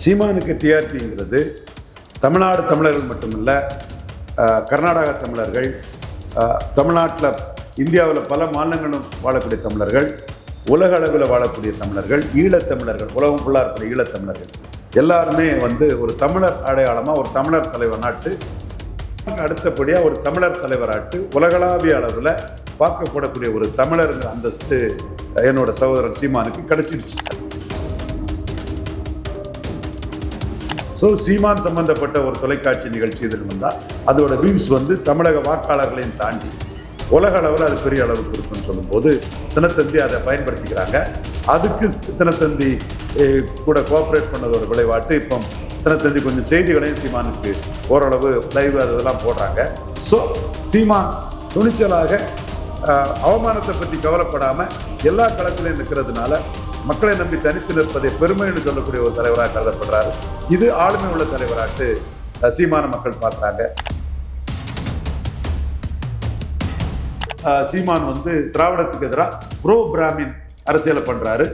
சீமானுக்கு டிஆர்பிங்கிறது தமிழ்நாடு தமிழர்கள் மட்டுமல்ல கர்நாடக தமிழர்கள் தமிழ்நாட்டில் இந்தியாவில் பல மாநிலங்களும் வாழக்கூடிய தமிழர்கள் உலக அளவில் வாழக்கூடிய தமிழர்கள் ஈழத்தமிழர்கள் உலகம் ஃபுல்லாக இருக்கிற ஈழத்தமிழர்கள் எல்லாருமே வந்து ஒரு தமிழர் அடையாளமாக ஒரு தமிழர் தலைவர் நாட்டு அடுத்தபடியாக ஒரு தமிழர் தலைவராட்டு உலகளாவிய அளவில் பார்க்கப்படக்கூடிய ஒரு தமிழருங்கிற அந்தஸ்து என்னோட சகோதரன் சீமானுக்கு கிடைச்சிடுச்சு ஸோ சீமான் சம்பந்தப்பட்ட ஒரு தொலைக்காட்சி நிகழ்ச்சி இதில் வந்தால் அதோட வியூஸ் வந்து தமிழக வாக்காளர்களையும் தாண்டி உலக அளவில் அது பெரிய அளவுக்கு இருக்குன்னு சொல்லும்போது தினத்தந்தி அதை பயன்படுத்திக்கிறாங்க. அதுக்கு தினத்தந்தி கூட கோஆப்ரேட் பண்ணதோட விளைவாட்டு. இப்போ தினத்தந்தி கொஞ்சம் செய்திகளையும் சீமானுக்கு ஓரளவு லைவ் அதெல்லாம் போடுறாங்க. ஸோ சீமான் துணிச்சலாக அவமானத்தை பற்றி கவலைப்படாமல் எல்லா களத்திலையும் நிற்கிறதுனால மக்களை நம்பி தனித்து நிற்பதை பெருமைன்னு சொல்லக்கூடிய ஒரு தலைவராக கருதப்படுறாரு. இது ஆளுமை உள்ள தலைவராட்டு சீமான மக்கள் பார்க்குறாங்க சீமான் வந்து திராவிடத்துக்கு எதிராக ப்ரோ பிராமின் அரசியலை பண்றாரு.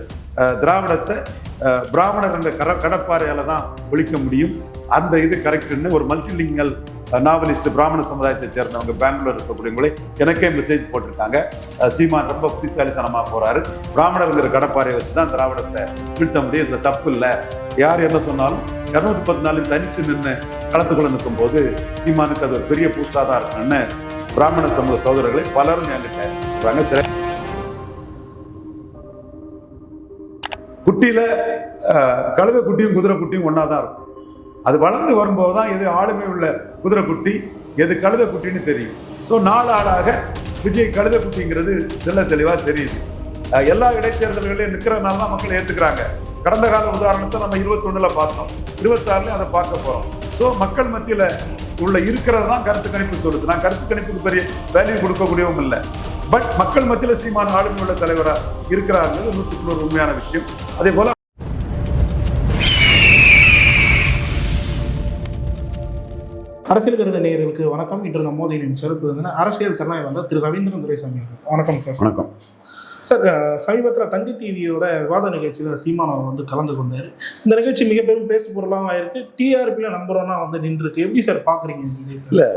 திராவிடத்தை அஹ், பிராமணர் என்ற கர கடப்பாறையால் தான் ஒழிக்க முடியும். அந்த இது கரெக்டுன்னு ஒரு மல்டிலிங்கல் நாவலிஸ்ட் பிராமண சமுதாயத்தை சேர்ந்தவங்க பெங்களூர் இருக்கக்கூடியவங்களே எனக்கே மெசேஜ் போட்டிருக்காங்க. சீமான் ரொம்ப புத்திசாலித்தனமா போறாரு. பிராமணருங்கிற கடப்பாறையை வச்சு தான் திராவிடத்தை வீழ்த்த முடியும். இதில் தப்பு இல்லை. யார் என்ன சொன்னாலும் இரநூத்தி பத்து நாளில் தனிச்சு நின்று களத்துக்குள்ள நிற்கும் போது சீமானுக்கு அது ஒரு பெரிய பூஸ்டாக தான் இருக்குன்னு பிராமண சமூக சகோதரர்களை பலரும் என்கிட்ட சொல்றாங்க. சில குட்டியில் கழுத குட்டியும் குதிரை குட்டியும் ஒன்றா தான் இருக்கும். அது வளர்ந்து வரும்போது தான் எது ஆளுமை உள்ள குதிரை குட்டி எது கழுதை குட்டின்னு தெரியும். ஸோ நாலு ஆளாக விஜய் கழுதை குட்டிங்கிறது தெளிவாக தெரியுது. எல்லா இடைத்தேர்தல்களையும் நிற்கிறதுனால தான் மக்கள் ஏற்றுக்கிறாங்க கடந்த கால உதாரணத்தை நம்ம இருபத்தொன்னுல பார்த்தோம். இருபத்தாறுலையும் அதை பார்க்க போகிறோம் ஸோ மக்கள் மத்தியில் உள்ள இருக்கிறது தான் கருத்து கணிப்பு சொல்லுது. நான் கருத்து கணிப்புக்கு பெரிய வேல்யூ கொடுக்கக்கூடியவும் இல்லை. பட் மக்கள் மத்தியில் சீமான ஆளுமை உள்ள தலைவராக இருக்கிறார்கள் நூற்றுக்கு நூறு உண்மையான விஷயம். அதே போல அரசியல் கருத நேயர்களுக்கு வணக்கம். இன்று நம்ம மோதியின் சிறப்பு வந்து அரசியல் திறனாய் வந்த திரு ரவீந்திரன் துரைசாமி. வணக்கம் சார். வணக்கம். சார் சமீபத்தில் தந்தி டிவியோட விவாத நிகழ்ச்சியில் சீமான் அவர் வந்து கலந்து கொண்டார். இந்த நிகழ்ச்சி மிக பெரும் பேசு பொருளாக ஆயிருக்கு. டிஆர்பியில் நம்பர் ஒன்னா வந்து நின்றுருக்கு. எப்படி சார் பார்க்குறீங்க? இல்ல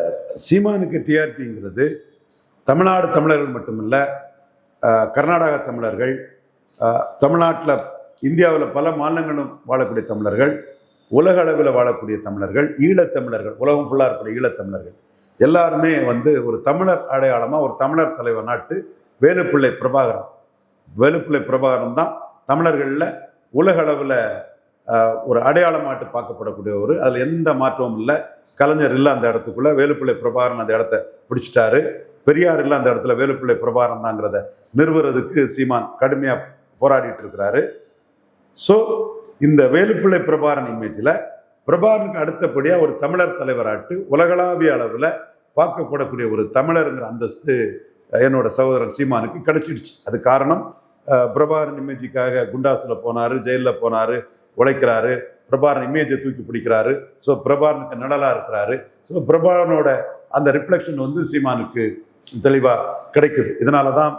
சீமானுக்கு டிஆர்பிங்கிறது தமிழ்நாடு தமிழர்கள் மட்டுமல்ல கர்நாடக தமிழர்கள் தமிழ்நாட்டில் இந்தியாவில் பல மாநிலங்களும் வாழக்கூடிய தமிழர்கள். உலக அளவில் வாழக்கூடிய தமிழர்கள் ஈழத்தமிழர்கள் உலகம் ஃபுல்லாக இருக்கக்கூடிய ஈழத்தமிழர்கள் எல்லாருமே வந்து ஒரு தமிழர் அடையாளமாக ஒரு தமிழர் தலைவர் நாட்டு வேலுப்பிள்ளை பிரபாகரன். வேலுப்பிள்ளை பிரபாகரன் தான் தமிழர்களில் உலக அளவில் ஒரு அடையாளமாட்டு பார்க்கப்படக்கூடிய ஒரு அதில் எந்த மாற்றமும் இல்லை. கலைஞர் இல்லை அந்த இடத்துக்குள்ளே வேலுப்பிள்ளை பிரபாகரன் அந்த இடத்த பிடிச்சிட்டாரு. பெரியார் இல்லை அந்த இடத்துல வேலுப்பிள்ளை பிரபாகரன் தாங்கிறத நிறுவுறதுக்கு சீமான் கடுமையாக போராடிட்டு இருக்கிறாரு. ஸோ இந்த வேலுப்பிள்ளை பிரபாரன் இமேஜில் பிரபாரனுக்கு அடுத்தபடியாக ஒரு தமிழர் தலைவராட்டு உலகளாவிய அளவில் பார்க்கப்படக்கூடிய ஒரு தமிழருங்கிற அந்தஸ்து என்னோட சகோதரன் சீமானுக்கு கிடைச்சிடுச்சு. அது காரணம் பிரபாரன் இமேஜிக்காக இமேஜுக்காக குண்டாஸில் போனார் ஜெயிலில் போனார் உழைக்கிறாரு பிரபாரன் இமேஜை தூக்கி பிடிக்கிறாரு. ஸோ பிரபாரனுக்கு நிழலாக இருக்கிறாரு. ஸோ பிரபாரனோட அந்த ரிஃப்ளெக்ஷன் வந்து சீமானுக்கு தெளிவாக கிடைக்குது. இதனால தான்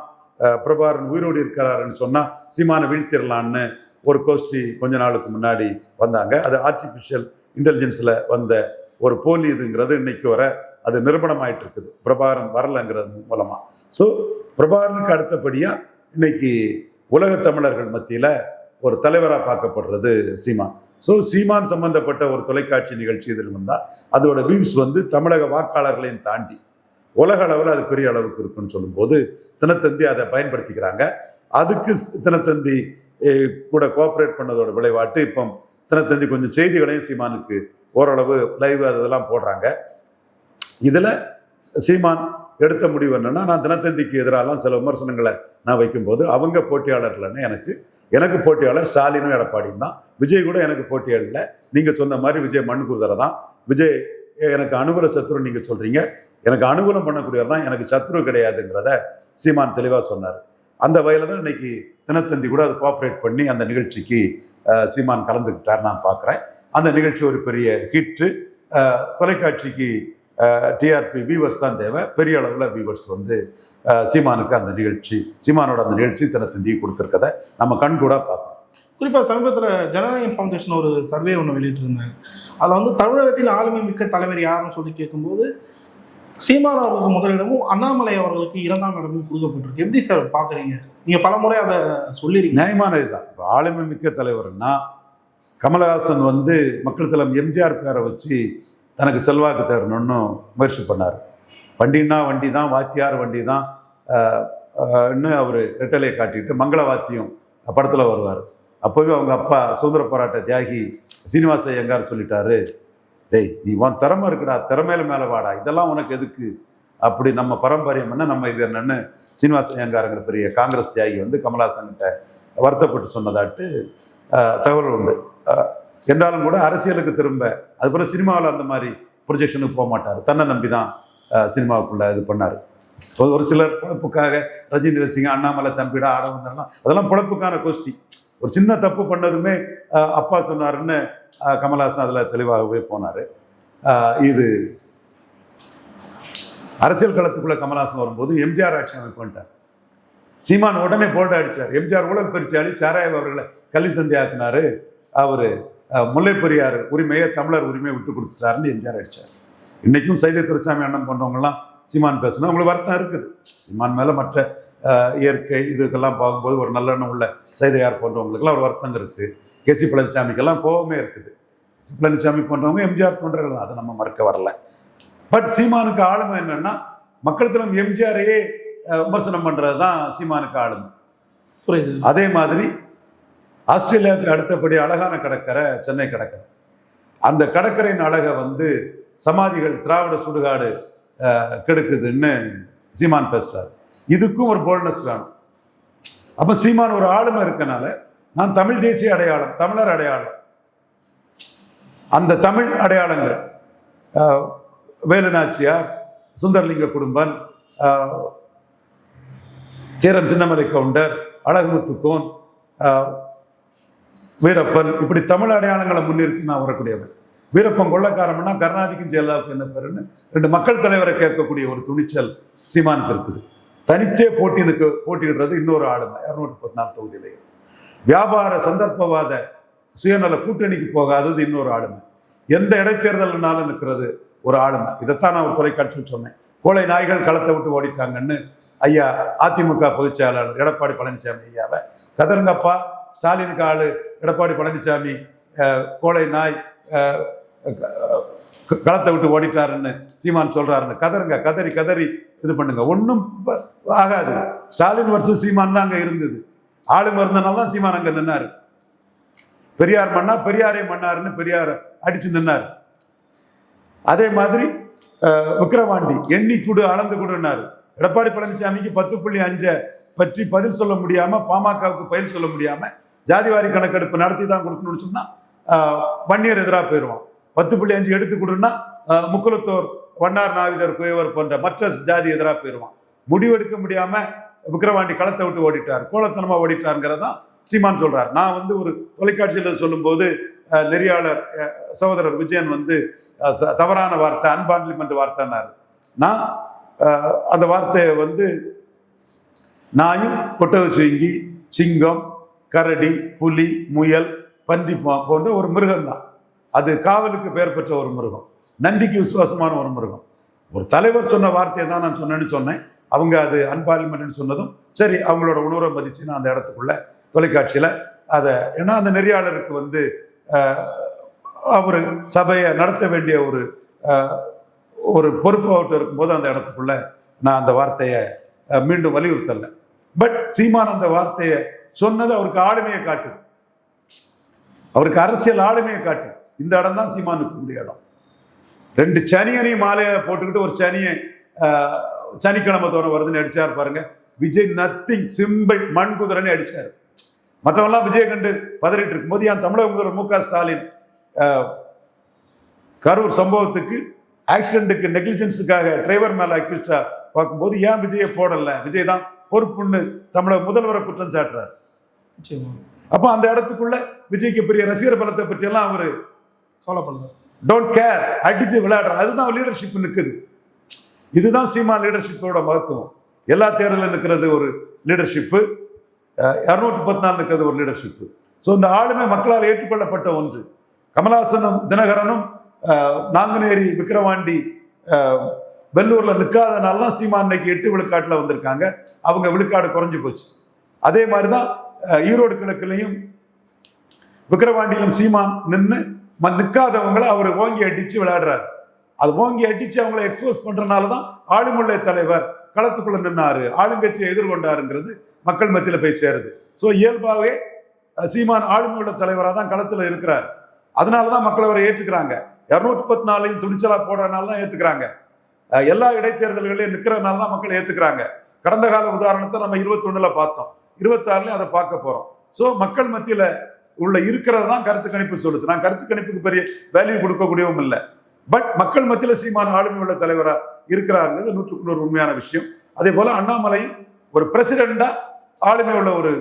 பிரபாரன் உயிரோடு இருக்கிறாருன்னு சொன்னால் சீமானை வீழ்த்திடலான்னு ஒரு கோஷ்டி கொஞ்ச நாளுக்கு முன்னாடி வந்தாங்க. அது ஆர்டிஃபிஷியல் இன்டெலிஜென்ஸில் வந்த ஒரு போலி இதுங்கிறது இன்னைக்கு வர அது நிரூபணமாயிட்டு இருக்குது பிரபாகரன் வரலைங்கிறது மூலமாக ஸோ பிரபாகரனுக்கு அடுத்தபடியாக இன்னைக்கு உலக தமிழர்கள் மத்தியில் ஒரு தலைவராக பார்க்கப்படுறது சீமான். ஸோ சீமான் சம்பந்தப்பட்ட ஒரு தொலைக்காட்சி நிகழ்ச்சி இதில் வந்தால் அதோட வியூஸ் வந்து தமிழக வாக்காளர்களையும் தாண்டி உலக அளவில் அது பெரிய அளவுக்கு இருக்குன்னு சொல்லும்போது தினத்தந்தி அதை பயன்படுத்திக்கிறாங்க. அதுக்கு தினத்தந்தி கூட கோஆப்ரேட் பண்ணதோட விளைவாட்டு இப்போ தினத்தந்தி கொஞ்சம் செய்திகளையும் சீமானுக்கு ஓரளவு லைவ் அதெல்லாம் போடுறாங்க. இதில் சீமான் எடுத்த முடிவு என்னன்னா நான் தினத்தந்திக்கு எதிராலாம் சில விமர்சனங்களை நான் வைக்கும்போது அவங்க போட்டியாளர்கள்னு எனக்கு எனக்கு போட்டியாளர் ஸ்டாலினும் எடப்பாடியும் தான். விஜய் கூட எனக்கு போட்டியாளர் நீங்கள் சொன்ன மாதிரி விஜய் மண்ணுக்குதரை தான். விஜய் எனக்கு அனுகூல சத்துரு நீங்கள் சொல்கிறீங்க எனக்கு அனுகூலம் பண்ணக்கூடியவர் தான் எனக்கு சத்துரு கிடையாதுங்கிறத சீமான் தெளிவாக சொன்னார். அந்த வகையில் தான் இன்னைக்கு தினத்தந்தி கூட அது கோஆப்ரேட் பண்ணி அந்த நிகழ்ச்சிக்கு சீமான் கலந்துக்கிட்டார் நான் பார்க்குறேன் அந்த நிகழ்ச்சி ஒரு பெரிய ஹிட்டு தொலைக்காட்சிக்கு டிஆர்பி வியூவர்ஸ் தான் தேவை. பெரிய அளவில் வியூவர்ஸ் வந்து சீமானுக்கு அந்த நிகழ்ச்சி சீமானோட அந்த நிகழ்ச்சி தினத்தந்தி கொடுத்துருக்கத நம்ம கண் கூட பார்க்கணும். குறிப்பாக சமீபத்தில் ஜனநாயகம் ஃபவுண்டேஷன் ஒரு சர்வே ஒன்று வெளியிட்டிருந்தாங்க அதில் வந்து தமிழகத்தில் ஆளுமை மிக்க தலைவர் யாருன்னு சொல்லி கேட்கும்போது சீமான் அவர்களுக்கு முதலிடமும் அண்ணாமலை அவர்களுக்கு இரண்டாம் இடமும் கொடுக்கப்பட்டிருக்கு. எப்படி சார் பார்க்குறீங்க? நீங்கள் பலமுறை அதை சொல்லியிருக்கீங்க. நியாயமானது தான். இப்போ ஆளுமை மிக்க தலைவர்னா கமலஹாசன் வந்து மக்கள் தலம் எம்ஜிஆர் பேரை வச்சு தனக்கு செல்வாக்கு தேடணும்னு முயற்சி பண்ணார். வண்டின்னா வண்டி தான் வாத்தியார் வண்டி தான் இன்னும் அவர் ரெட்டலையை காட்டிட்டு மங்கள வாத்தியம் படத்தில் வருவார். அப்போவே அவங்க அப்பா சுதந்திர போராட்ட தியாகி சீனிவாச ஐயங்கார் சொல்லிட்டாரு. டேய் நீ உன் திறமை இருக்குடா திறமையில மேலே வாடா இதெல்லாம் உனக்கு எதுக்கு? அப்படி நம்ம பாரம்பரியம் என்ன? நம்ம இது என்னன்னு சீனிவாச ஐயங்காரங்கிற பெரிய காங்கிரஸ் தியாகி வந்து கமலஹாசன்கிட்ட வருத்தப்பட்டு சொன்னதாட்டு தகவல் உண்டு. என்றாலும் கூட அரசியலுக்கு திரும்ப அதுபோல் சினிமாவில் அந்த மாதிரி ப்ரொஜெக்ஷனுக்கு போக மாட்டார். தன்னை நம்பி தான் சினிமாவுக்குள்ளே சினிமாவுக்குள்ள இது பண்ணார். ஒரு- சிலர் பிழப்புக்காக ரஜினி ரசிங்க அண்ணாமலை தம்பிடா ஆட வந்தாங்கன்னா அதெல்லாம் பிழப்புக்கான கோஷ்டி. ஒரு சின்ன தப்பு பண்ணதுமே அப்பா சொன்னாருன்னு கமல்ஹாசன் கமலஹாசன் அதில் தெளிவாகவே போனார். இது அரசியல் களத்துக்குள்ளே கமல்ஹாசன் வரும்போது எம்ஜிஆர் ஆட்சி அமைப்பு பண்ணிட்டார் சீமான் உடனே போல்ட் அடிச்சார். எம்ஜிஆர் ஊழல் பெருச்சாளி சாராயவ் அவர்களை கல்வி தந்தை அவர் முல்லை பெரியார் உரிமையை தமிழர் உரிமையை விட்டு கொடுத்துட்டாருன்னு எம்ஜிஆர் அடிச்சார். இன்றைக்கும் சைதை துரைசாமி அண்ணன் போன்றவங்கலாம் சீமான் பேசணும் அவங்களுக்கு வருத்தம் இருக்குது. சீமான் மேலே மற்ற இயற்கை இதுக்கெல்லாம் பார்க்கும்போது ஒரு நல்லெண்ணம் உள்ள சைதையார் போன்றவங்களுக்கெல்லாம் ஒரு வருத்தம் இருக்குது கேசி பழனிசாமிக்கெல்லாம் கோபமே இருக்குது. பழனிசாமி போன்றவங்க எம்ஜிஆர் தொண்டர்கள் தான். அதை நம்ம மறக்க வரல. பட் சீமானுக்கு ஆளுமை என்னன்னா மக்கள் தலம் எம்ஜிஆரையே விமர்சனம் பண்ணுறது தான் சீமானுக்கு ஆளுமை. புரியுது. அதே மாதிரி ஆஸ்திரேலியாவுக்கு அடுத்தபடி அழகான கடற்கரை சென்னை கடற்கரை. அந்த கடற்கரையின் அழகை வந்து சமாதிகள் திராவிட சுடுகாடு கெடுக்குதுன்னு சீமான் பேசுறாரு. இதுக்கும் ஒரு போல்ட்னஸ் வேணும். அப்போ சீமான் ஒரு ஆளுமை இருக்கனால நான் தமிழ் தேசிய அடையாளம் தமிழர் அடையாளம். அந்த தமிழ் அடையாளங்கள் வேலுநாச்சியார் வேலு சுந்தரலிங்க குடும்பன் தீரம் சின்னமலை கவுண்டர் அழகுமுத்துக்கோன் ஆஹ், வீரப்பன் இப்படி தமிழ் அடையாளங்களை முன்னிறுத்தி நான் வரக்கூடியவன் வீரப்பன் கொள்ளக்காரம்னா கருணாதிக்கும் ஜெயலலிதாவுக்கு என்ன பேருன்னு ரெண்டு மக்கள் தலைவரை கேட்கக்கூடிய ஒரு துணிச்சல் சீமானுக்கு இருக்குது. தனிச்சே போட்டினுக்கு போட்டியிடுறது இன்னொரு ஆளுமை. இரநூத்தி நாலு தொகுதியிலையும் வியாபார சந்தர்ப்பவாத சுயநல கூட்டணிக்கு போகாதது இன்னொரு ஆளுமை. எந்த இடைத்தேர்தல்னாலும் நிற்கிறது ஒரு ஆளுமை. இதைத்தான் நான் ஒரு தொலைக்காட்சியில் சொன்னேன். கோழை நாய்கள் களத்தை விட்டு ஓடிட்டாங்கன்னு ஐயா அதிமுக பொதுச் செயலாளர் எடப்பாடி பழனிசாமி ஐயாவை கதருங்கப்பா ஸ்டாலினுக்கு ஆள் எடப்பாடி பழனிசாமி கோழை நாய் களத்தை விட்டு ஓடிட்டாருன்னு சீமான் சொல்கிறாருன்னு கதருங்க கதறி கதறி இது பண்ணுங்க. ஒன்றும் ஆகாது. ஸ்டாலின் வருஷம் சீமான் தான் அங்கே இருந்தது. ஆளு இருந்தனால தான் சீமான் அங்கே நின்னார். பெரியார் மன்னா பெரியாரே மன்னாருன்னு பெரியார் அடிச்சு நின்னார். அதே மாதிரி விக்கிரவாண்டி எண்ணி குடு அளந்து கொடுன்னாரு. எடப்பாடி பழனிசாமிக்கு பத்து புள்ளி அஞ்சை பற்றி பதில் சொல்ல முடியாமல் பாமகவுக்கு பதில் சொல்ல முடியாமல் ஜாதிவாரி கணக்கெடுப்பு நடத்தி தான் கொடுக்கணும்னு சொன்னால் வன்னியர் எதிராக போயிடுவான் பத்து புள்ளி அஞ்சு எடுத்து கொடுன்னா முக்குலத்தோர் வண்ணார் நாவிதர் குயவர் போன்ற மற்ற ஜாதி எதிராக போயிடுவான் முடிவெடுக்க முடியாம விக்கிரவாண்டி களத்தை விட்டு ஓடிட்டார். கோலத்தனமா ஓடிட்டாருங்கிறதான் சீமான் சொல்றார். நான் வந்து ஒரு தொலைக்காட்சியில் சொல்லும்போது நெறியாளர் சகோதரர் விஜயன் வந்து தவறான வார்த்தை அன்பார்லிமெண்ட் வார்த்தைன்னாரு. நான் அந்த வார்த்தையை வந்து நாயும் கொட்டவச்சுங்கி சிங்கம் கரடி புலி முயல் பன்றி போன்ற ஒரு மிருகம்தான். அது காவலுக்கு பெயர் பெற்ற ஒரு மிருகம். நன்றிக்கு விசுவாசமான ஒரு மிருகம். ஒரு தலைவர் சொன்ன வார்த்தையை தான் நான் சொன்னேன்னு சொன்னேன். அவங்க அது அன்பார்லிமெண்ட்னு சொன்னதும் சரி அவங்களோட உணர்வை மதித்து நான் அந்த இடத்துக்குள்ள தொலைக்காட்சியில் அதை ஏன்னா அந்த நெறியாளருக்கு வந்து அவர் சபையை நடத்த வேண்டிய ஒரு ஒரு பொறுப்பு அவர்கிட்ட இருக்கும்போது அந்த இடத்துக்குள்ள நான் அந்த வார்த்தையை மீண்டும் வலியுறுத்தல. பட் சீமான் அந்த வார்த்தையை சொன்னது அவருக்கு ஆளுமையை காட்டும் அவருக்கு அரசியல் ஆளுமையை காட்டு இந்த இடம் தான் சீமானுக்கு உரிய இடம். ரெண்டு சனியனையும் மாலையை போட்டுக்கிட்டு ஒரு சனியை சனிக்கிழமை தோறும் வருதுன்னு அடிச்சார் பாருங்க. விஜய் நத்திங் சிம்பிள் மண் குதிரைன்னு அடிச்சார் மற்றவெல்லாம் விஜய் கண்டு பதறிட்டு இருக்கும்போது என் தமிழக முதல்வர் மு க ஸ்டாலின் கரூர் சம்பவத்துக்கு ஆக்சிடென்ட்டுக்கு நெக்லிஜென்ஸுக்காக டிரைவர் மேல அக்யூஸ்டா பார்க்கும்போது ஏன் விஜயை போடல? விஜய் தான் பொறுப்புன்னு தமிழக முதல்வரை குற்றம் சாட்டுறாரு. அப்போ அந்த இடத்துக்குள்ள விஜய்க்கு பெரிய ரசிகர் பலத்தை பற்றியெல்லாம் அவரு ஃபாலோ பண்ணுவேன் டோன்ட் கேர் அடிச்சு விளையாடுறாரு அதுதான் லீடர்ஷிப் நிற்குது இதுதான் சீமா லீடர்ஷிப்போட மகத்துவம். எல்லா தேர்தலும் நிற்கிறது ஒரு லீடர்ஷிப்பு இரநூத்தி பத்து நாள் நிற்கிறது ஒரு லீடர்ஷிப்பு ஸோ இந்த ஆளுமை மக்களால் ஏற்றுக்கொள்ளப்பட்ட ஒன்று. கமலாசனும் தினகரனும் நாங்குநேரி விக்கிரவாண்டி வெள்ளூரில் நிற்காதனால தான் சீமா இன்னைக்கு எட்டு விழுக்காட்டில் வந்திருக்காங்க. அவங்க விழுக்காடு குறைஞ்சு போச்சு. அதே மாதிரி தான் ஈரோடு கிழக்குலையும் விக்கிரவாண்டியிலும் சீமான் நின்று நிற்காதவங்களை அவர் ஓங்கி அடித்து விளையாடுறாரு. அது ஓங்கி அடித்து அவங்கள எக்ஸ்போஸ் பண்ணுறனால தான் ஆளுமுள்ள தலைவர் களத்துக்குள்ள நின்னார். ஆளுங்கட்சியை எதிர்கொண்டாருங்கிறது மக்கள் மத்தியில் போய் சேருது. ஸோ இயல்பாகவே சீமான் ஆளுமையுள்ள தலைவராக தான் களத்தில் இருக்கிறார். அதனால தான் மக்கள் அவரை ஏற்றுக்கிறாங்க. இரநூத்தி பத்து நாளையும் துணிச்சலாக போடுறதுனால தான் ஏற்றுக்கிறாங்க எல்லா இடைத்தேர்தல்களையும் நிற்கிறதுனால தான் மக்கள் ஏற்றுக்கிறாங்க கடந்த கால உதாரணத்தை நம்ம இருபத்தொன்னில் பார்த்தோம். இருபத்தாறுலேயும் அதை பார்க்க போகிறோம் ஸோ மக்கள் மத்தியில் உள்ள இருக்கிறது தான் கருத்து கணிப்பு சொல்லுது. நான் கருத்து கணிப்புக்கு பெரிய வேல்யூ கொடுக்கக்கூடியவும் இல்லை. பட் மக்கள் மத்தியில் சீமான ஆளுமை உள்ள தலைவரா இருக்கிறாருங்கிறது நூற்றுக்கு நூறு உண்மையான விஷயம். அதே போல அண்ணாமலை ஒரு பிரசிடெண்டா ஆளுமை உள்ள ஒரு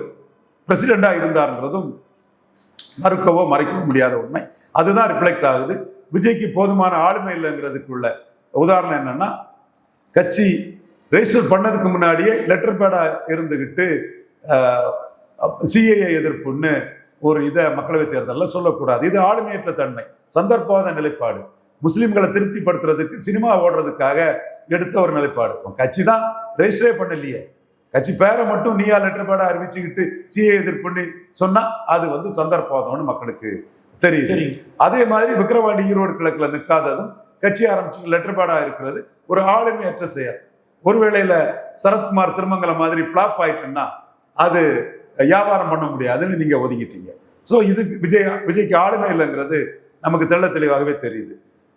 பிரசிடெண்டா இருந்தார்ன்றதும் மறுக்கவோ மறைக்கவோ முடியாத உண்மை. அதுதான் ரிஃப்ளெக்ட் ஆகுது. விஜய்க்கு போதுமான ஆளுமை இல்லைங்கிறதுக்குள்ள உதாரணம் என்னன்னா கட்சி ரெஜிஸ்டர் பண்ணதுக்கு முன்னாடியே லெட்டர் பேடா இருந்துகிட்டு சிஏஏ எதிர்ப்புன்னு ஒரு இதை மக்களவைத் தேர்தலில் சொல்லக்கூடாது. இது ஆளுமையற்ற தன்மை சந்தர்ப்பவாத நிலைப்பாடு. முஸ்லிம்களை திருப்திப்படுத்துறதுக்கு சினிமா ஓடுறதுக்காக எடுத்த ஒரு நிலைப்பாடு. கட்சி தான் ரெஜிஸ்டரே பண்ணலையே. கட்சி பேரை மட்டும் நீயா லெட்டர் பேடா அறிவிச்சுக்கிட்டு சிஏ எதிர்ப்புன்னு சொன்னா அது வந்து சந்தர்ப்பவாதம்னு மக்களுக்கு தெரியுது. அதே மாதிரி விக்கிரவாண்டி ஈரோடு கிழக்குல நிற்காததும் கட்சி ஆரம்பிச்சு லெட்டர் பேடா இருக்கிறது ஒரு ஆளுமையற்ற செயல். ஒருவேளையில சரத்குமார் திருமங்கலம் மாதிரி பிளாப் ஆயிட்டுன்னா அது வியாபாரம் பண்ண முடியாதுன்னு நீங்க ஒதுங்கிட்டீங்க ஸோ இது விஜய் விஜய்க்கு ஆளுமை இல்லைங்கிறது நமக்கு தெள்ள தெளிவாகவே தெரியுது.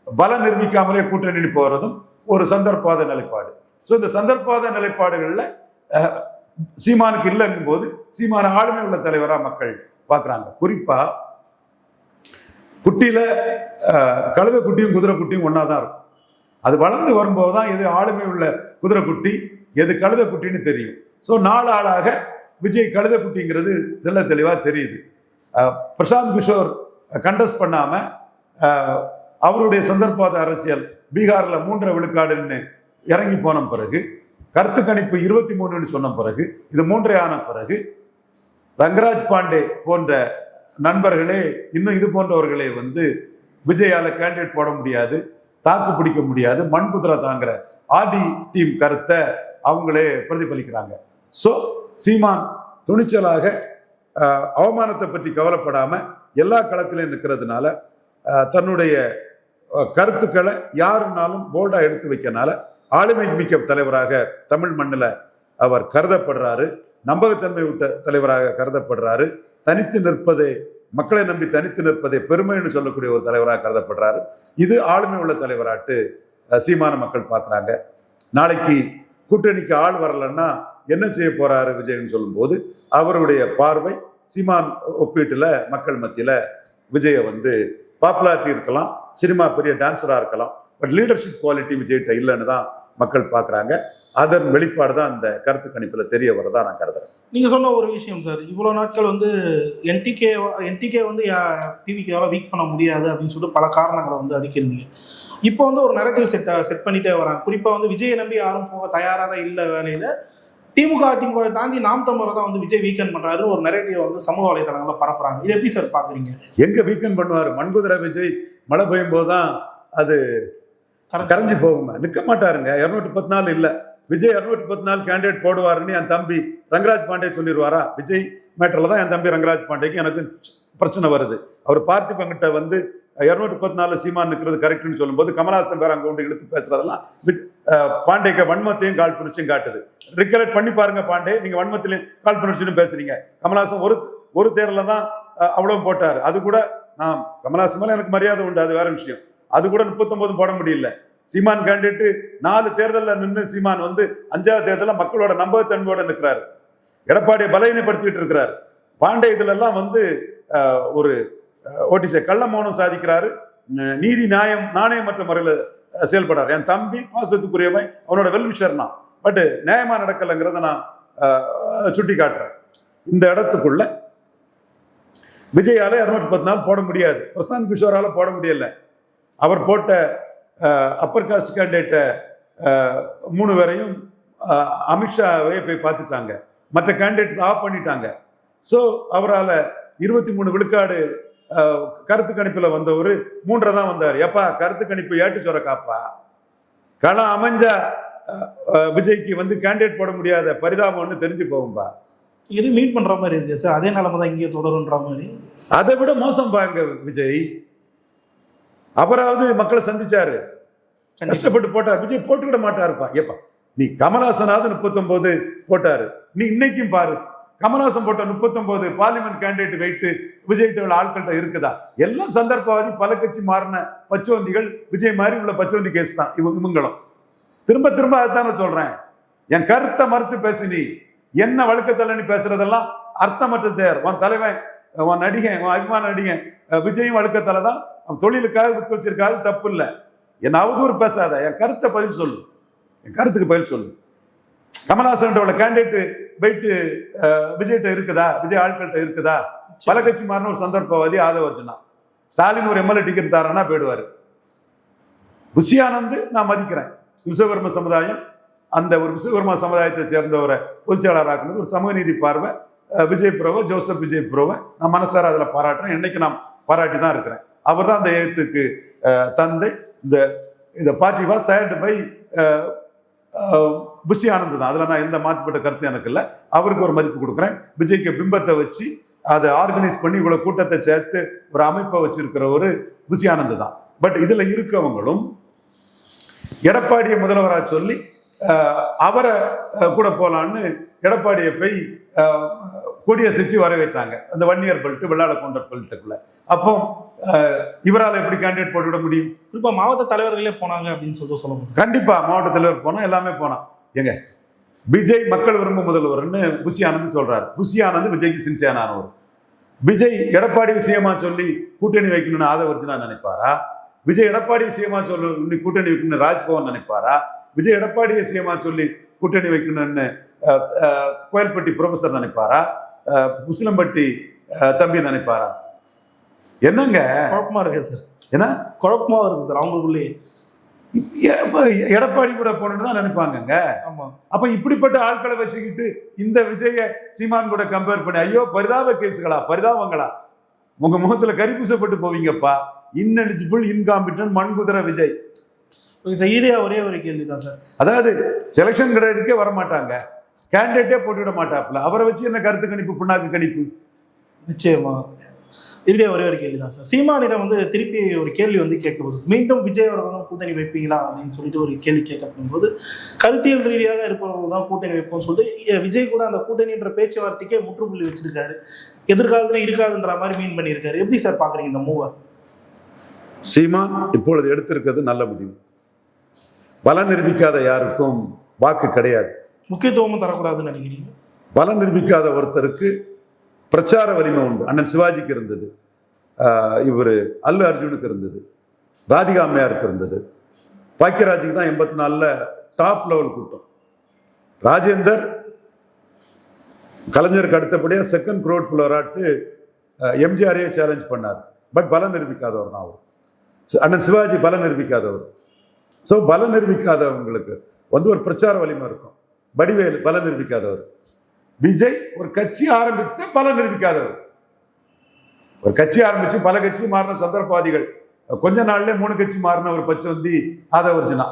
பலம் நிர்மிக்காமலே கூட்டணி போகிறதும் ஒரு சந்தர்ப்பாத நிலைப்பாடு. ஸோ இந்த சந்தர்ப்பாத நிலைப்பாடுகளில் சீமானுக்கு இல்லைங்கும் போது சீமான ஆளுமை உள்ள தலைவராக மக்கள் பார்க்குறாங்க குறிப்பா குட்டியில கழுத குட்டியும் குதிரை குட்டியும் ஒன்றா தான் இருக்கும். அது வளர்ந்து வரும்போது தான் எது ஆளுமை உள்ள குதிரை குட்டி எது கழுத குட்டின்னு தெரியும். ஸோ நாலு ஆளாக விஜய் கழுதக்குட்டிங்கிறது தெல்ல தெளிவாக தெரியுது. பிரசாந்த் கிஷோர் கண்டஸ்ட் பண்ணாமல் அவருடைய சந்தர்ப்பாத அரசியல் பீகாரில் மூன்றரை விழுக்காடுன்னு இறங்கி போன பிறகு கருத்து கணிப்பு இருபத்தி மூணுன்னு சொன்ன பிறகு இது மூன்றே ஆன பிறகு ரங்கராஜ் பாண்டே போன்ற நண்பர்களே இன்னும் இது போன்றவர்களே வந்து விஜயால கேண்டிடேட் போட முடியாது தாக்கு பிடிக்க முடியாது மண் குதிரை தாங்குற ஆடி டீம் கருத்தை அவங்களே பிரதிபலிக்கிறாங்க. ஸோ சீமான் துணிச்சலாக அவமானத்தை பற்றி கவலைப்படாமல் எல்லா களத்திலையும் நிற்கிறதுனால தன்னுடைய கருத்துக்களை யாருனாலும் போல்டா எடுத்து வைக்கனால ஆளுமை மிக்க தலைவராக தமிழ் மண்ணில் அவர் கருதப்படுறாரு. நம்பகத்தன்மை விட்ட தலைவராக கருதப்படுறாரு. தனித்து நிற்பதே மக்களை நம்பி தனித்து நிற்பதே பெருமைன்னு சொல்லக்கூடிய ஒரு தலைவராக கருதப்படுறாரு. இது ஆளுமை உள்ள தலைவராட்டு சீமான மக்கள் பார்க்குறாங்க. நாளைக்கு கூட்டணிக்கு ஆள் வரலன்னா என்ன செய்ய போறாரு விஜய்னு சொல்லும்போது அவருடைய பார்வை சீமான் ஒப்பீட்டுல மக்கள் மத்தியில விஜயை வந்து பாப்புலாரிட்டி இருக்கலாம் சினிமா பெரிய டான்ஸரா இருக்கலாம் பட் லீடர்ஷிப் குவாலிட்டி விஜய்கிட்ட இல்லைன்னு தான் மக்கள் பார்க்குறாங்க அதன் வெளிப்பாடு தான் அந்த கருத்து கணிப்பில் தெரிய வரதா நான் கருதுறேன். நீங்க சொன்ன ஒரு விஷயம் சார் இவ்வளோ நாட்கள் வந்து என்டிகே என்டிகே வந்து டிவிக்கால வீக் பண்ண முடியாது அப்படின்னு சொல்லிட்டு பல காரணங்களை வந்து அதிக்கிருந்தீங்க. இப்போ வந்து ஒரு நேரத்தில் செட் செட் பண்ணிட்டே வராங்க. குறிப்பாக வந்து விஜயை நம்பி யாரும் போக தயாராக இல்லை வேலையில. திமுக அதிமுக தாண்டி நாம் தமிழரை தான் வந்து விஜய் வீக்கெண்ட் பண்றாரு ஒரு நிறைய வந்து சமூக வலைதளங்களில் பரப்புறாங்க. இது எப்படி சார் பாக்குறீங்க எங்க வீக்கெண்ட் பண்ணுவார்? மண்குதிரை விஜய் மழை பெய்யும் போது தான் அது கரைஞ்சு போகுங்க நிற்க மாட்டாருங்க இரநூத்தி பத்து நாள் இல்லை. விஜய் இரநூத்தி பத்து நாள் கேண்டிடேட் போடுவாருன்னு என் தம்பி ரங்கராஜ் பாண்டே சொல்லிடுவாரா விஜய் மேட்டரில் தான் என் தம்பி ரங்கராஜ் பாண்டேக்கு எனக்கு பிரச்சனை வருது. அவர் பார்த்திபங்கிட்ட வந்து இரநூத்தி பத்து நாலு சீமான் நிற்கிறது கரெக்ட்னு சொல்லும்போது கமலஹாசன் வேற அங்கே கொண்டு இழுத்து பேசுறதெல்லாம் பாண்டேக்க வன்மத்தையும் கால் புணர்ச்சியும் காட்டுது. ரிகலெக்ட் பண்ணி பாருங்க பாண்டே நீங்க வன்மத்திலையும் கால் புணர்ச்சின்னு பேசுறீங்க. கமலஹாசன் ஒரு ஒரு தேர்தலில் தான் அஹ், அவ்வளவு போட்டார். அது கூட நான் கமலஹாசன் மேலே எனக்கு மரியாதை உண்டு அது வேற விஷயம். அது கூட முப்பத்தொன்பதும் போட முடியல. சீமான் கேண்டிட்டு நாலு தேர்தலில் நின்று சீமான் வந்து அஞ்சாவது தேர்தலில் மக்களோட நம்பகத்தன்மையோட நிற்கிறாரு எடப்பாடியை பலவீனப்படுத்திட்டு இருக்கிறார். பாண்டே இதுலெல்லாம் வந்து ஒரு ஓட்டிசை கள்ள மௌனம் சாதிக்கிறாரு நீதி நியாயம் நாணயமற்ற முறையில் செயல்படுறாரு. என் தம்பி பாசத்துக்குரியவன் அவனோட வெல்விஷர்னா பட் நியாயமா நடக்கலைங்கிறத நான் சுட்டி காட்டுறேன் இந்த இடத்துக்குள்ள விஜயால இரநூத்தி பத்து நாள் போட முடியாது. பிரசாந்த் கிஷோரால போட முடியல. அவர் போட்ட அப்பர் காஸ்ட் கேண்டிடேட்டை மூணு பேரையும் அமித்ஷாவே போய் பார்த்துட்டாங்க. மற்ற கேண்டிடேட்ஸ் ஆஃப் பண்ணிட்டாங்க. ஸோ அவரால் இருபத்தி மூணு விழுக்காடு கருத்து கணிப்புல வந்தவர் மூன்றரை தான் வந்தார். எப்பா கருத்து கணிப்பு ஏட்டு சொரக்காப்பா களம் அமைஞ்ச விஜய்க்கு வந்து கேண்டிடேட் போட முடியாத பரிதாபம்னு தெரிஞ்சு போகும்பா? இது மீட் பண்ற மாதிரி இருக்கு சார். அதே நிலைமை தான் இங்கே தொடருன்ற மாதிரி. அதை விட மோசம் பாங்க விஜய். அவராவது மக்களை சந்திச்சாரு. கஷ்டப்பட்டு போட்டார். விஜய் போட்டுக்கிட மாட்டாருப்பா. ஏப்பா நீ கமல்ஹாசனாவது முப்பத்தொன்பது போட்டாரு. நீ இன்னைக்கும் பாரு. கமலஹாசன் போட்ட முப்பத்தொன்பது பார்லிமெண்ட் கேண்டிடேட் வைத்து விஜய்கிட்ட உள்ள ஆட்கள்கிட்ட இருக்குதா? எல்லாம் சந்தர்ப்பவாதி பல கட்சி மாறின பச்சோந்திகள் விஜய் மாதிரி உள்ள பச்சோந்தி கேஸ் தான். இவங்க இவங்களும். திரும்ப திரும்ப அதுதான் சொல்றேன். என் கருத்தை மறுத்து பேசு நீ. என்ன வழுக்கத்தள்ள நீ பேசுறதெல்லாம் அர்த்தமற்ற தேர். உன் தலைவன் உன் நடிகன் உன் அபிமான நடிகன் விஜயும் வழுக்கத்தலை தான். அவன் தொழிலுக்காக விற்க வச்சிருக்காது தப்பு இல்லை. என்ன அவதூறு பேசாத. என் கருத்தை பதில் சொல்லு. என் கருத்துக்கு பதில் சொல்லு. கமல்ஹாசன் கேண்டிடேட் வெயிட்டு விஜய்கிட்ட இருக்குதா? விஜய் ஆட்கள்கிட்ட இருக்குதா? பல கட்சி மாறின ஒரு சந்தர்ப்பவாதி ஆதவர்ஜுனா. ஸ்டாலின் ஒரு எம்எல்ஏ டிக்கெட் தாரனா போயிடுவாரு. புஷி ஆனந்த் நான் மதிக்கிறேன். விஸ்வகர்ம சமுதாயம் அந்த ஒரு விஸ்வகர்மா சமுதாயத்தை சேர்ந்தவரை பொதுச்செயலாளர் ஆக்குனது ஒரு சமூக நீதி பார்வை. விஜய் புரோவை ஜோசப் விஜய் புரோவை நான் மனசார அதில் பாராட்டுறேன். என்னைக்கு நான் பாராட்டி தான் இருக்கிறேன். அவர் தான் அந்த எழுத்துக்கு தந்தை. இந்த இந்த party was said by Bussy Anand தான் அதில் நான் எந்த மாற்றுப்பட்ட கருத்து எனக்கு இல்லை. அவருக்கு ஒரு மதிப்பு கொடுக்குறேன். விஜய்க்கு பிம்பத்தை வச்சு அதை ஆர்கனைஸ் பண்ணி இவ்வளோ கூட்டத்தை சேர்த்து ஒரு அமைப்பை வச்சிருக்கிற ஒரு புஷி ஆனந்த் தான் பட் இதில் இருக்கவங்களும் எடப்பாடியை முதல்வராக சொல்லி அவரை கூட போகலான்னு எடப்பாடியை போய் கொடியசைச்சு வரவேற்றாங்க. அந்த one year belt Vellala Gounder பெல்ட்டுக்குள்ள அப்போ இவரால் எப்படி கேண்டிடேட் போட்டுவிட முடியும்? குறிப்பா மாவட்ட தலைவர்களே போனாங்க அப்படின்னு சொல்லிட்டு சொல்ல முடியும். கண்டிப்பா மாவட்ட தலைவர் போனா எல்லாமே போனான் எங்க விஜய் மக்கள் விரும்பும் முதல்வர்னு புஷி ஆனந்த் சொல்றாரு. புஷி ஆனந்த் விஜய்க்கு சின்சியானவர் விஜய் எடப்பாடி சிஎமா சொல்லி கூட்டணி வைக்கணும்னு ஆதவர்ஜுனா நினைப்பாரா? விஜய் எடப்பாடி சிஎமா சொல்லி கூட்டணி வைக்கணும்னு ராஜ்பவன் நினைப்பாரா? விஜய் எடப்பாடியை சிஎமா சொல்லி கூட்டணி வைக்கணும்னு கோயில்பட்டி ப்ரொஃபசர் நினைப்பாரா? முஸ்லிம்பட்டி தம்பி நினைப்பாரா? என்னங்க? குழப்பமா இருக்கு சார். என்ன? குழப்பமா வருது சார். அவங்களுக்குள்ளேயே. எடப்பாடி கூட போகணுன்னு தான் நினைப்பாங்கங்க. அப்ப இப்படிப்பட்ட ஆட்களை வச்சுக்கிட்டு இந்த விஜய சீமான் கூட கம்பேர் பண்ணி ஐயோ பரிதாப கேஸுகளா பரிதாபங்களா? உங்க முகத்துல கறி பூசப்பட்டு போவீங்கப்பா. இன்எலிஜிபிள் இன்காம்பிட்டன் மண்குதிரை விஜய். ஈரியா ஒரே ஒரு கேள்வி தான் சார். அதாவது செலெக்ஷன் கிரேடுக்கே வர மாட்டாங்க கேண்டிடேட்டே போட்டுவிட மாட்டாப்புல. அவரை வச்சு என்ன கருத்து கணிப்பு புண்ணாக்கு கணிப்பு? நிச்சயமா. இதுலேயே ஒரே ஒரு கேள்வி தான் சார். சீமானிடம் வந்து திருப்பி ஒரு கேள்வி வந்து கேட்கப்படுது. மீண்டும் விஜய் அவர்கள் தான் கூட்டணி வைப்பீங்களா அப்படின்னு சொல்லிட்டு ஒரு கேள்வி கேட்கப்படும் போது கருத்தியல் ரீதியாக இருப்பவர்கள் தான் கூட்டணி வைப்போம்னு சொல்லிட்டு விஜய் கூட அந்த கூட்டணின்ற பேச்சுவார்த்தைக்கே முற்றுப்புள்ளி வச்சிருக்காரு. எதிர்காலத்துல இருக்காதுன்ற மாதிரி மீன் பண்ணியிருக்காரு. எப்படி சார் பாக்குறீங்க இந்த மூவை சீமான் இப்பொழுது எடுத்திருக்கிறது நல்ல முடிவு. பலம் நிரூபிக்காத யாருக்கும் வாக்கு கிடையாது. முக்கியத்துவமும் தரக்கூடாதுன்னு நினைக்கிறீங்க? பலம் நிரூபிக்காத ஒருத்தருக்கு பிரச்சார வலிமை உண்டு. அண்ணன் சிவாஜிக்கு இருந்தது. இவர் அல்லு அர்ஜுனுக்கு இருந்தது. ராதிகா அம்மையாருக்கு இருந்தது. பாக்கியராஜுக்கு தான் எண்பத்தி நாலில் டாப் லெவல் கூட்டம். ராஜேந்தர் கலைஞருக்கு அடுத்தபடியாக செகண்ட் குரோட் புலராட்டு எம்ஜிஆரையே சேலஞ்ச் பண்ணார். பட் பலம் நிரூபிக்காதவர் தான் அவர். அண்ணன் சிவாஜி பலம் நிரூபிக்காதவர். ஸோ பலம் நிரூபிக்காதவங்களுக்கு வந்து ஒரு பிரச்சார வலிமை இருக்கும். வடிவேல் பலம் நிரூபிக்காதவர். விஜய் ஒரு கட்சி ஆரம்பித்து பலம் நிரூபிக்காதவர். ஒரு கட்சி ஆரம்பிச்சு பல கட்சி மாறின சந்தர்ப்பவாதிகள். கொஞ்ச நாள்ல மூணு கட்சி மாறின ஒரு பச்சவந்தி ஆதவர்ஜுனா.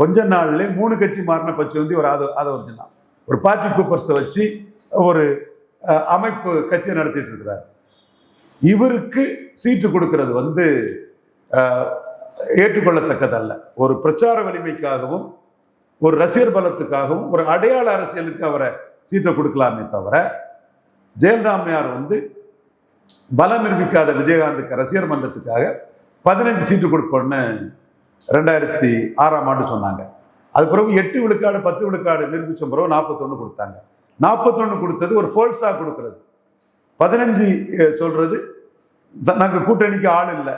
கொஞ்ச நாள்ல மூணு கட்சி மாறின பச்சவந்தி ஒரு ஆத ஆதவர்ஜுனா. ஒரு பார்ட்டி கூப்பர்ஸை வச்சு ஒரு அமைப்பு கட்சியை நடத்திட்டு இருக்கிறார். இவருக்கு சீட்டு கொடுக்கறது வந்து ஏற்றுக்கொள்ளத்தக்கதல்ல. ஒரு பிரச்சார வலிமைக்காகவும் ஒரு ரசிகர் பலத்துக்காகவும் ஒரு அடையாள அரசியலுக்கு அவரை சீட்டை கொடுக்கலாமே தவிர ஜெயலலிதாமையார் வந்து பலம் நிரூபிக்காத விஜயகாந்துக்கு ரசிகர் மன்றத்துக்காக பதினஞ்சு சீட்டு கொடுப்போம்னு ரெண்டாயிரத்தி ஆறாம் ஆண்டு சொன்னாங்க. அது பிறகு எட்டு விழுக்காடு பத்து விழுக்காடு நிரூபித்த பிறகு நாற்பத்தொன்று கொடுத்தாங்க. நாற்பத்தொன்று கொடுத்தது ஒரு ஃபோல்ஸாக கொடுக்கறது. பதினஞ்சு சொல்கிறது நாங்கள் கூட்டணிக்கு ஆள் இல்லை.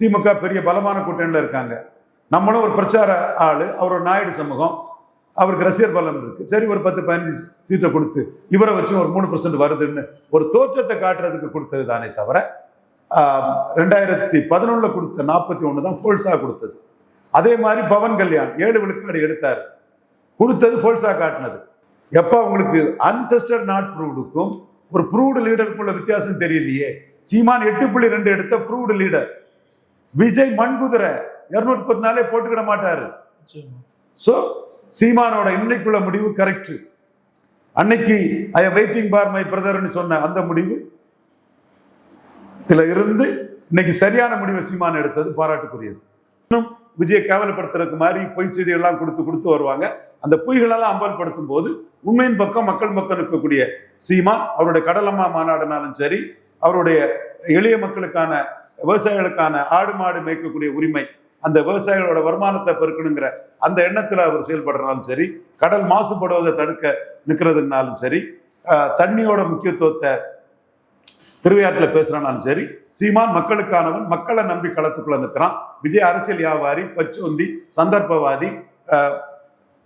திமுக பெரிய பலமான கூட்டணியில் இருக்காங்க. நம்மளும் ஒரு பிரச்சார ஆள் அவர் ஒரு நாயுடு சமூகம். அவருக்கு ரசிகர் பலம் இருக்கு. சரி ஒரு பத்து பதினஞ்சு சீட்டை கொடுத்து இவரை வச்சு ஒரு மூணு பர்சன்ட் வருதுன்னு ஒரு தோற்றத்தை காட்டுறதுக்கு கொடுத்தது தானே தவிர ரெண்டாயிரத்தி பதினொன்றில் கொடுத்த நாற்பத்தி ஒன்று தான் ஃபோல்ஸாக கொடுத்தது. அதே மாதிரி பவன் கல்யாண் ஏழு விழுக்காடு எடுத்தார். கொடுத்தது ஃபோல்ஸாக காட்டினது. எப்போ உங்களுக்கு அன்டெஸ்டட் நாட் ப்ரூவ்டுக்கும் ஒரு ப்ரூவ்டு லீடருக்குள்ள வித்தியாசம் தெரியலையே. சீமான் எட்டு புள்ளி ரெண்டு எடுத்த ப்ரூவ்டு லீடர் விஜய் மண்குதிரை இருநூத்தி முப்பத்தி நாலே போட்டுக்கிட மாட்டாரு. ஸோ சீமானோட இன்னைக்குள்ள முடிவு கரெக்ட் அன்னைக்கு ஐ வெயிட்டிங் பார் மை பிரதர்னு சொன்ன அந்த முடிவு இதுல இருந்து இன்னைக்கு சரியான முடிவை சீமான் எடுத்தது பாராட்டுக்குரியது. இன்னும் விஜயை கேவலப்படுத்துறதுக்கு மாதிரி பொய் செய்திகள்லாம் கொடுத்து கொடுத்து வருவாங்க. அந்த பொய்களெல்லாம் அம்பல்படுத்தும் போது உண்மையின் பக்கம் மக்கள் பக்கம் இருக்கக்கூடிய சீமான் அவருடைய கடலம்மா மாநாடுனாலும் சரி அவருடைய எளிய மக்களுக்கான விவசாயிகளுக்கான ஆடு மாடு மேய்க்கக்கூடிய உரிமை அந்த விவசாயிகளோட வருமானத்தை பெருக்கணுங்கிற அந்த எண்ணத்தில் அவர் செயல்படுறனாலும் சரி கடல் மாசுபடுவதை தடுக்க நிற்கிறதுனாலும் சரி தண்ணியோட முக்கியத்துவத்தை திருவையாற்றில் பேசுகிறானாலும் சரி சீமான் மக்களுக்கானவன் மக்களை நம்பி களத்துக்குள்ள நிற்கிறான் விஜய் அரசியல் வியாபாரி பச்சோந்தி சந்தர்ப்பவாதி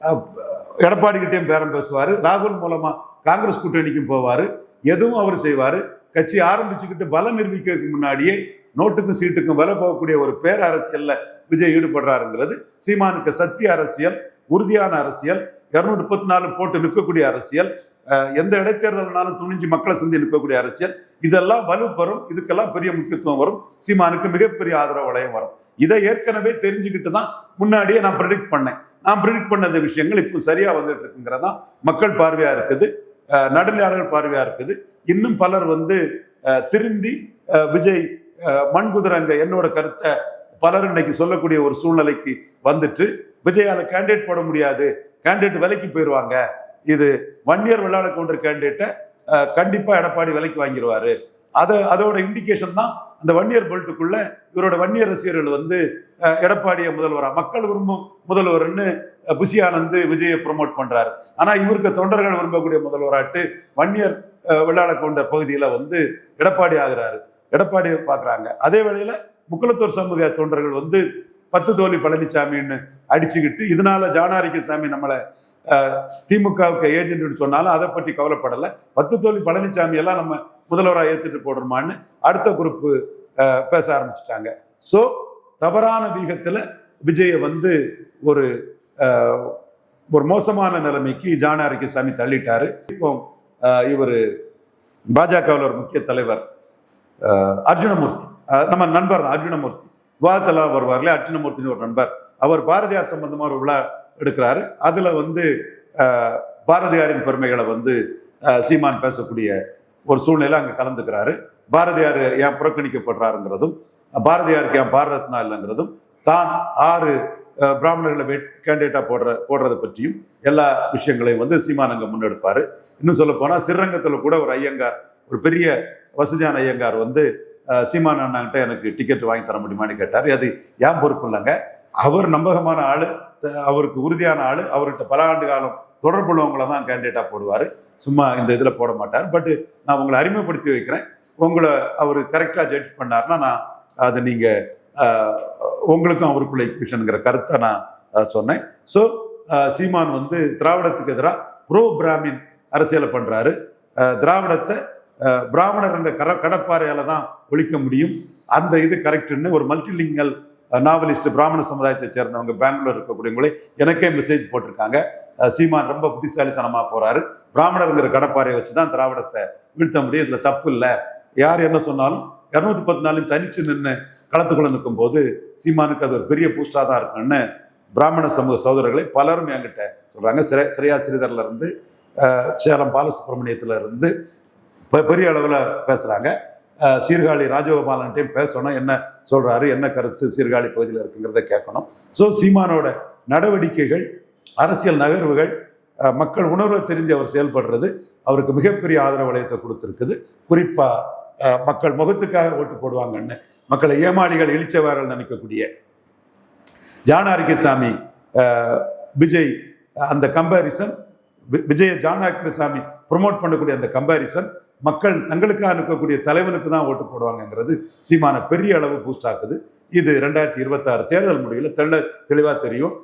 எடப்பாடிக்கிட்டேயும் எடப்பாடி கிட்டேயும் பேரம் பேசுவார். ராகுல் மூலமாக காங்கிரஸ் கூட்டணிக்கும் போவார். எதுவும் அவர் செய்வார். கட்சி ஆரம்பிச்சுக்கிட்டு பலம் நிரூபிக்கிறதுக்கு முன்னாடியே நோட்டுக்கும் சீட்டுக்கும் வில போகக்கூடிய ஒரு பேர் விஜய் ஈடுபடுறாருங்கிறது. சீமானுக்கு சத்திய அரசியல் உறுதியான அரசியல் இரநூத்தி முப்பத்தி நாலு போட்டு நிற்கக்கூடிய அரசியல் எந்த இடைத்தேர்தல்னாலும் துணிஞ்சு மக்களை சந்தி நிற்கக்கூடிய அரசியல் இதெல்லாம் வலு இதுக்கெல்லாம் பெரிய முக்கியத்துவம் வரும் சீமானுக்கு மிகப்பெரிய ஆதரவு வளையம் வரும். இதை ஏற்கனவே தெரிஞ்சுக்கிட்டு தான் முன்னாடியே நான் ப்ரிடிக்ட் பண்ணேன். நான் ப்ரிடிக்ட் பண்ண இந்த விஷயங்கள் இப்போ சரியா வந்துட்டு இருக்குங்கிறதான் மக்கள் பார்வையா இருக்குது நடுநிலையாளர்கள் பார்வையா இருக்குது. இன்னும் பலர் வந்து திருந்தி விஜய் மண்குதிரங்க என்னோட கருத்தை பலர் இன்னைக்கு சொல்லக்கூடிய ஒரு சூழ்நிலைக்கு வந்துட்டு விஜயால கேண்டிடேட் போட முடியாது கேண்டிடேட் விலைக்கு போயிடுவாங்க இது ஒன் இயர் விளையாட கொண்ட கேண்டிடேட்டை கண்டிப்பா எடப்பாடி விலைக்கு வாங்கிடுவாரு அதை அதோட இண்டிகேஷன் தான் அந்த ஒன் இயர் பெல்ட்டுக்குள்ள இவரோட வன்னியர் ரசிகர்கள் வந்து எடப்பாடியை முதல்வரா மக்கள் விரும்பும் முதல்வர்னு அஹ், புஷி ஆனந்த் விஜயை ப்ரொமோட் பண்றாரு. ஆனா இவருக்கு தொண்டர்கள் விரும்பக்கூடிய முதல்வராட்டு வன்னியர் இயர் விளையாட கொண்ட பகுதியில வந்து எடப்பாடி ஆகிறாரு. எடப்பாடியை பார்க்குறாங்க. அதே வேளையில முக்கலத்தூர் சமூக தொண்டர்கள் வந்து பத்து தோழி பழனிசாமின்னு அடிச்சுக்கிட்டு இதனால ஜானாரிக்கு சாமி நம்மளை திமுகவுக்கு ஏஜென்ட்னு சொன்னாலும் அதை பற்றி கவலைப்படலை. பத்து தோழி பழனிசாமி எல்லாம் நம்ம முதல்வராக ஏற்றுட்டு போடுறோமான்னு அடுத்த குரூப்பு பேச ஆரம்பிச்சிட்டாங்க. ஸோ தவறான வீகத்தில் விஜயை வந்து ஒரு ஒரு மோசமான நிலைமைக்கு ஜானாரிக்கு சாமி தள்ளிட்டாரு. இப்போ இவர் பாஜகவில் ஒரு முக்கிய தலைவர். அர்ஜுனமூர்த்தி. நம்ம நண்பர் தான் அர்ஜுனமூர்த்தி. விவாதத்தில் வருவார்ல அர்ஜுனமூர்த்தின்னு ஒரு நண்பர். அவர் பாரதியார் சம்பந்தமாக ஒரு விழா எடுக்கிறாரு. அதில் வந்து பாரதியாரின் பெருமைகளை வந்து சீமான் பேசக்கூடிய ஒரு சூழ்நிலை அங்கே கலந்துக்கிறாரு. பாரதியார் ஏன் புறக்கணிக்கப்படுறாருங்கிறதும் பாரதியாருக்கு ஏன் பாரத ரத்னா இல்லைங்கிறதும் தான் ஆறு பிராமணர்களை வெட் கேண்டிடேட்டாக போடுற போடுறதை பற்றியும் எல்லா விஷயங்களையும் வந்து சீமான் அங்கே முன்னெடுப்பார். இன்னும் சொல்ல போனால் சிறரங்கத்தில் கூட ஒரு ஐயங்கார் ஒரு பெரிய வசதியான ஐயங்கார் வந்து சீமான் அண்ணாங்கிட்ட எனக்கு டிக்கெட் வாங்கி தர முடியுமான்னு கேட்டார். அது ஏன் பொறுப்பு இல்லைங்க? அவர் நம்பகமான ஆள் அவருக்கு உறுதியான ஆள் அவர்கிட்ட பல ஆண்டு காலம் தொடர்புள்ளவங்கள தான் கேண்டிடேட்டாக போடுவார். சும்மா இந்த இதில் போட மாட்டார். பட் நான் உங்களை அறிமுகப்படுத்தி வைக்கிறேன். உங்களை அவர் கரெக்டாக ஜட்ஜ் பண்ணார்னா நான் அதை நீங்கள் உங்களுக்கும் அவருக்குள்ள ஈக்குவேஷனுங்கிற கருத்தை நான் சொன்னேன். ஸோ சீமான் வந்து திராவிடத்துக்கு எதிராக ப்ரோ பிராமின் அரசியலை பண்ணுறாரு திராவிடத்தை பிராமணர் என்ற கர கடப்பாறையால தான் ஒழிக்க முடியும். அந்த இது கரெக்டுன்னு ஒரு மல்டிலிங்கல் நாவலிஸ்ட் பிராமண சமுதாயத்தை சேர்ந்தவங்க பெங்களூர் இருக்கக்கூடியவங்களே எனக்கே மெசேஜ் போட்டிருக்காங்க. சீமான் ரொம்ப புத்திசாலித்தனமாக போகிறாரு பிராமணருங்கிற கடப்பாறையை வச்சு தான் திராவிடத்தை வீழ்த்த முடியும். இதில் தப்பு இல்லை. யார் என்ன சொன்னாலும் இரநூத்தி பத்து நாளையும் தனிச்சு நின்று களத்துக்குள்ள நிற்கும் போது சீமானுக்கு அது ஒரு பெரிய பூஸ்டாக தான் இருக்குன்னு பிராமண சமூக சகோதரர்களை பலரும் என்கிட்ட சொல்கிறாங்க சிறை சிறையா சிறிதர்ல இருந்து சேலம் பாலசுப்ரமணியத்தில் இருந்து பெரிய அளவில் பேசுகிறாங்க சீர்காழி ராஜகோபாலன்ட்டையும் பேசணும் என்ன சொல்கிறாரு என்ன கருத்து சீர்காழி பகுதியில் இருக்குங்கிறத கேட்கணும். ஸோ சீமானோட நடவடிக்கைகள் அரசியல் நகர்வுகள் மக்கள் உணர்வை தெரிஞ்சு அவர் செயல்படுறது அவருக்கு மிகப்பெரிய ஆதரவு வளையத்தை கொடுத்துருக்குது. குறிப்பாக மக்கள் முகத்துக்காக ஓட்டு போடுவாங்கன்னு மக்களை ஏமாளிகள் இழிச்சவார்கள் நினைக்கக்கூடிய ஜானாரிக்கசாமி விஜய் அந்த கம்பாரிசன் விஜய ஜானாரிக்கசாமி ப்ரொமோட் பண்ணக்கூடிய அந்த கம்பாரிசன் மக்கள் தங்களுக்காக அனுப்பக்கூடிய தலைவனுக்கு தான் ஓட்டு போடுவாங்கங்கிறது சீமான பெரிய அளவு பூஸ்ட் ஆக்குது. இது ரெண்டாயிரத்தி இருபத்தாறு தேர்தல் முடிவில் தெள்ள தெளிவாக தெரியும்.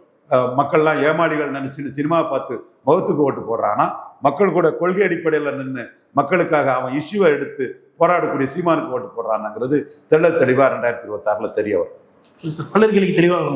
மக்கள்லாம் ஏமாளிகள் நினைச்சுன்னு சினிமா பார்த்து முகத்துக்கு ஓட்டு போடுறான்னா மக்கள் கூட கொள்கை அடிப்படையில் நின்று மக்களுக்காக அவன் இஷ்யூவை எடுத்து போராடக்கூடிய சீமானுக்கு ஓட்டு போடுறானுங்கிறது தெள்ள தெளிவாக ரெண்டாயிரத்தி இருபத்தாறில் தெரிய வரும். சார் பலர்களுக்கு தெளிவாக